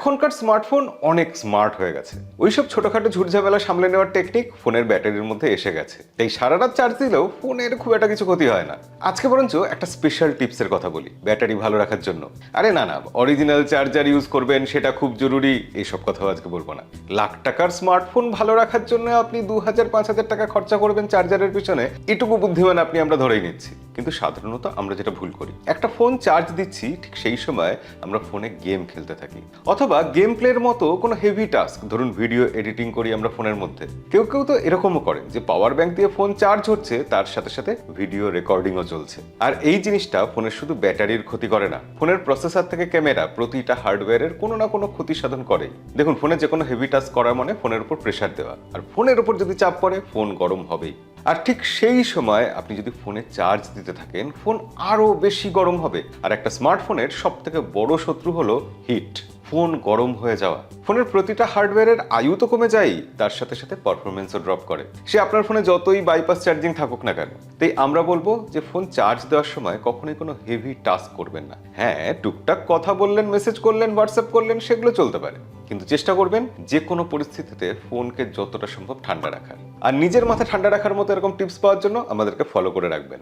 এখনকার স্মার্টফোন অনেক স্মার্ট হয়ে গেছে। ওইসব ছোটখাটো ঝুটঝামেলা সামলে নেওয়ার টেকনিক ফোনের ব্যাটারির মধ্যে এসে গেছে। তাই সারা রাত চার্জ দিলেও ফোনের খুব একটা কিছু ক্ষতি হয় না। আজকে বরঞ্চ একটা স্পেশাল টিপসের কথা বলি, ব্যাটারি ভালো রাখার জন্য। আরে না না অরিজিনাল চার্জার ইউজ করবেন, সেটা খুব জরুরি, এইসব কথাও আজকে বলব না। লাখ টাকার স্মার্টফোন ভালো রাখার জন্য আপনি দু হাজার পাঁচ হাজার টাকা খরচা করবেন চার্জারের পিছনে, এটুকু বুদ্ধিমান আপনি আমরা ধরেই নিচ্ছি। কিন্তু সাধারণত আমরা যেটা ভুল করি। একটা ফোন চার্জ দিচ্ছি, ঠিক সেই সময় আমরা ফোনে গেম খেলতে থাকি। অথবা গেম প্লের মতো কোনো হেভি টাস্ক ধরুন ভিডিও এডিটিং করি আমরা ফোনের মধ্যে। কেউ কেউ তো এরকমও করে যে পাওয়ার ব্যাংক দিয়ে ফোন চার্জ হচ্ছে, তার সাথে সাথে ভিডিও রেকর্ডিংও চলছে আর এই জিনিসটা ফোনের শুধু ব্যাটারির ক্ষতি করে না ফোনের প্রসেসর থেকে ক্যামেরা প্রতিটা হার্ডওয়্যারের কোনো না কোনো ক্ষতি সাধন করে দেখুন ফোনে যে কোনো হেভি টাস্ক করা মানে ফোনের উপর প্রেশার দেওয়া। আর ফোনের উপর যদি চাপ পড়ে ফোন গরম হবেই। আর ঠিক সেই সময় আপনি যদি ফোনে চার্জ দিতে থাকেন, ফোন আরও বেশি গরম হবে। আর একটা স্মার্টফোনের সব থেকে বড় শত্রু হলো হিট। ফোন গরম হয়ে যাওয়া। ফোনের প্রতিটা হার্ডওয়্যারের আয়ু তো কমে যায় তার সাথে সাথে পারফরমেন্সও ড্রপ করে। সে আপনার ফোনে যতই বাইপাস চার্জিং থাকুক না কেন, তাই আমরা বলব যে ফোন চার্জ দেওয়ার সময় কখনোই কোনো হেভি টাস্ক করবেন না। হ্যাঁ টুকটাক কথা বললেন মেসেজ করলেন হোয়াটসঅ্যাপ করলেন, সেগুলো চলতে পারে। কিন্তু চেষ্টা করবেন যে কোনো পরিস্থিতিতে ফোনকে যতটা সম্ভব ঠান্ডা রাখার। আর নিজের মাথা ঠান্ডা রাখার মতো এরকম টিপস পাওয়ার জন্য আমাদেরকে ফলো করে রাখবেন।